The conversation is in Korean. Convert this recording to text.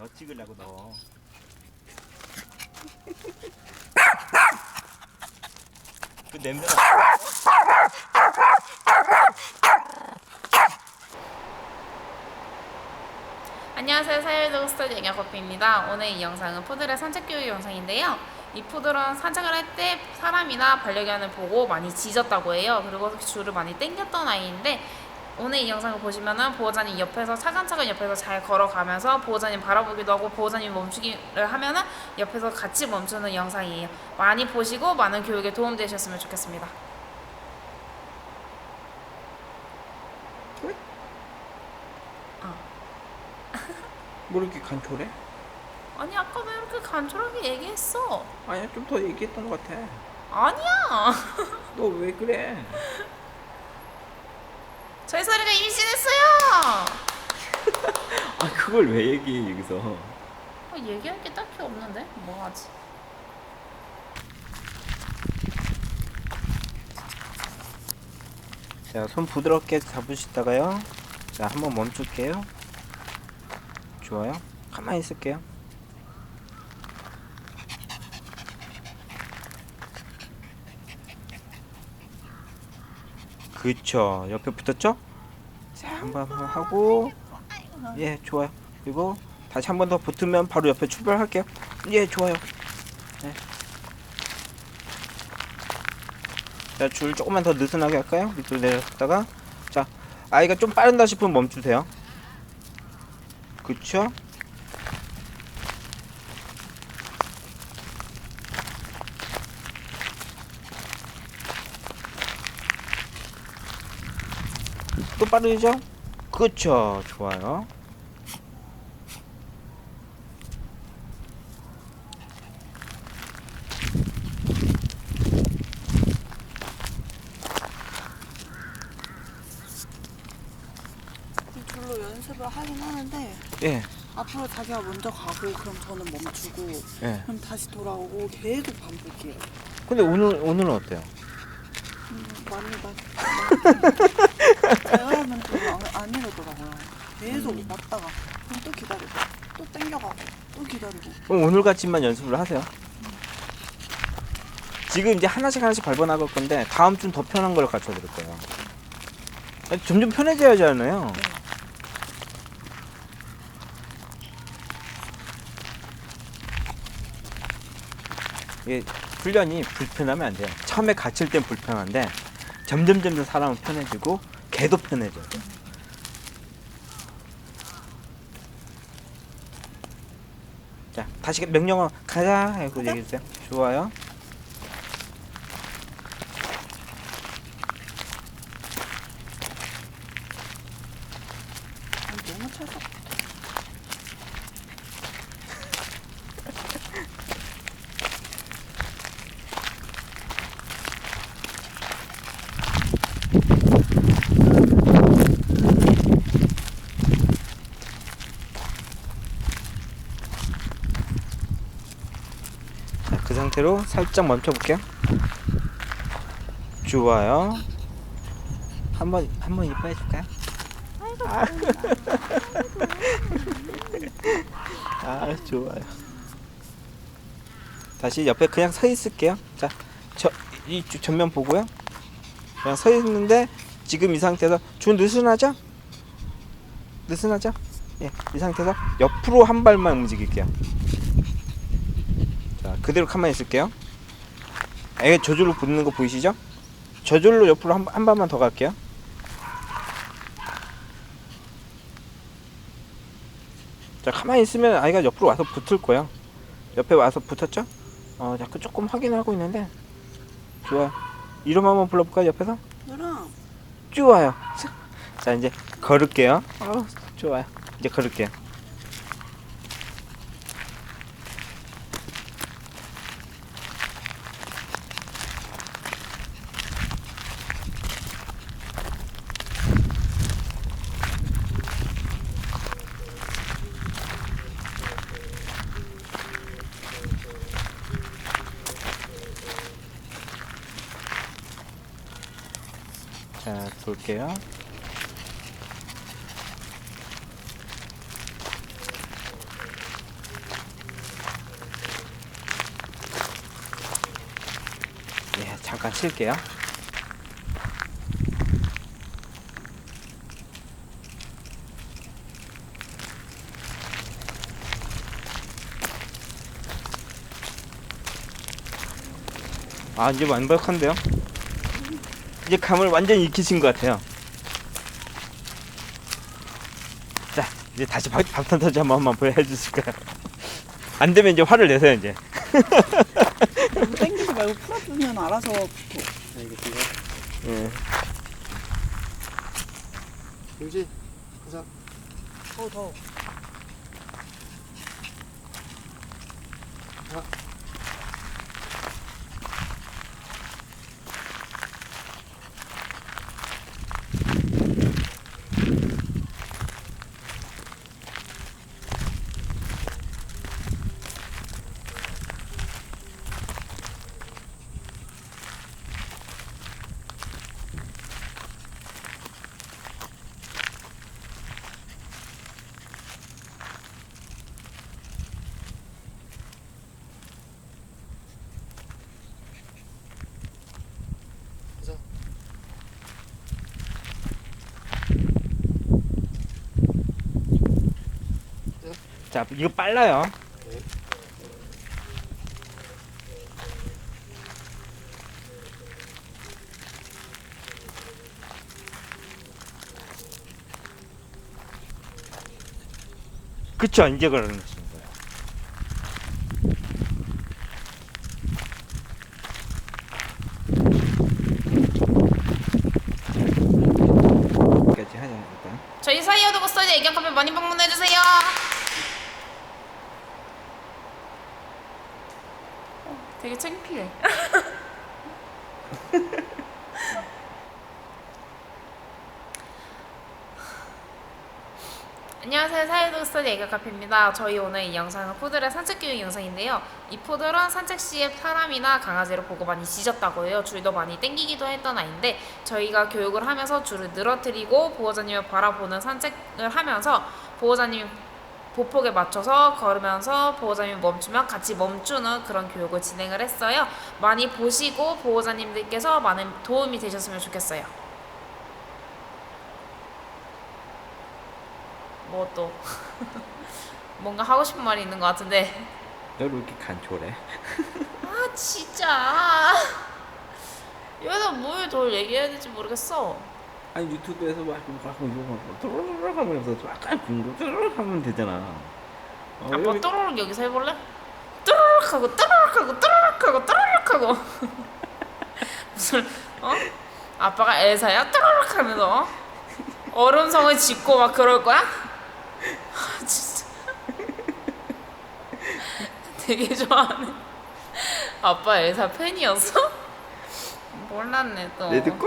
너 찍으려고 너. 그 냄새. 안녕하세요 사일드 스터디 애견 커피입니다 오늘 이 영상은 푸들의 산책 교육 영상인데요 이 푸들은 산책을 할 때 사람이나 반려견을 보고 많이 짖었다고 해요 그리고 줄을 많이 땡겼던 아이인데 오늘 이 영상을 보시면은 보호자님 옆에서 차근차근 옆에서 잘 걸어가면서 보호자님 바라보기도 하고 보호자님 멈추기를 하면은 옆에서 같이 멈추는 영상이에요. 많이 보시고 많은 교육에 도움되셨으면 좋겠습니다. 뭐 이렇게 간초래? 아니 아까 왜 이렇게 간절하게 얘기했어? 아니야 좀 더 얘기했던 것 같아. 아니야! 너 왜 그래? 저희 소리가 임신했어요. 아 그걸 왜 얘기해 여기서? 어, 얘기할 게 딱히 없는데 뭐 하지? 자, 손 부드럽게 잡으시다가요. 자, 한번 멈출게요. 좋아요. 가만히 있을게요. 그쵸. 옆에 붙었죠? 자, 한 번 하고. 예, 좋아요. 그리고 다시 한 번 더 붙으면 바로 옆에 출발할게요. 예, 좋아요. 네. 자, 줄 조금만 더 느슨하게 할까요? 밑으로 내렸다가 자, 아이가 좀 빠른다 싶으면 멈추세요. 그쵸? 또 빠르죠? 그쵸, 좋아요. 별로 연습을 하긴 하는데 예, 앞으로 자기가 먼저 가고 그럼 저는 멈추고 예. 그럼 다시 돌아오고 계속 반복이에요. 근데 오늘 오늘은 어때요? 음, 많이 나 안안 이러더라고요. 계속 음. 왔다가 그럼 또 기다리고 또 땡겨가고 또 기다리고 그럼 오늘 같이만 연습을 하세요. 지금 이제 하나씩 하나씩 밟아 나갈 건데 다음 주는 더 편한 걸 가르쳐 드릴 거예요. 점점 편해져야잖아요. 이게 훈련이 불편하면 안 돼요. 처음에 갇힐 땐 불편한데 점점 점점 사람은 편해지고 개도 편해져요. 자, 다시 명령어 가자 가자. 얘기해 주세요. 좋아요. 아니, 너무 찰떡. 상태로 살짝 멈춰 볼게요. 좋아요. 한번 한번 이뻐해 줄까요? 아. 아, 좋아요. 다시 옆에 그냥 서 있을게요. 자, 저이 전면 보고요. 그냥 서 있는데 지금 이 상태에서 좀 느슨하죠? 느슨하죠? 예, 이 상태에서 옆으로 한 발만 움직일게요. 자, 그대로 가만히 있을게요. 애가 저절로 붙는 거 보이시죠? 저절로 옆으로 한, 한 발만 더 갈게요. 자, 가만히 있으면 아이가 옆으로 와서 붙을 거예요. 옆에 와서 붙었죠? 어, 자꾸 조금 확인하고 있는데. 좋아요. 이름 한번 불러볼까요, 옆에서? 누나 좋아요. 자, 자, 이제 걸을게요. 어, 좋아요. 이제 걸을게요. 자, 돌게요. 예, 잠깐 칠게요. 아, 이제 완벽한데요? 이제 감을 완전히 익히신 것 같아요. 자 이제 다시 밥, 밥탄 터지 한번 한번 보여주실까요? 안 되면 이제 화를 내세요 이제. 너무 땡기지 말고 풀어주면 알아서 붙어. 예. 용지 가자 더 더. 가자 자 이거 빨라요. 그쵸 이제 그러는. 여기까지 하자 일단. 저희 사이어드 스터디 애견 카페 많이 방문해주세요. 어, 되게 창피해. 안녕하세요. 스터디 애견 카페입니다. 저희 오늘 이 영상은 푸들의 산책 교육 영상인데요. 이 푸들은 산책 시에 사람이나 강아지를 보고 많이 짖었다고 해요. 줄도 많이 땡기기도 했던 아이인데 저희가 교육을 하면서 줄을 늘어뜨리고 보호자님을 바라보는 산책을 하면서 보호자님 보폭에 맞춰서 걸으면서 보호자님이 멈추면 같이 멈추는 그런 교육을 진행을 했어요. 많이 보시고 보호자님들께서 많은 도움이 되셨으면 좋겠어요. 뭐 또 뭔가 하고 싶은 말이 있는 것 같은데 너왜 이렇게 간초래? 아 진짜 여기다 뭘더 얘기해야 될지 모르겠어. 아니 유튜브에서 막 갖고 이거 막 또르르르 하면서 약간 빙글 하면 되잖아. 어, 아빠 여기- 또르륵 여기서 해볼래? 또르륵 하고 또르륵 하고 또르륵 하고 또르륵 하고 무슨 어? 아빠가 엘사야 또르륵 하면서 어? 얼음성을 짓고 막 그럴 거야? 아, 진짜 되게 좋아하네 아빠 엘사 팬이었어? 몰랐네 또 내 듣고?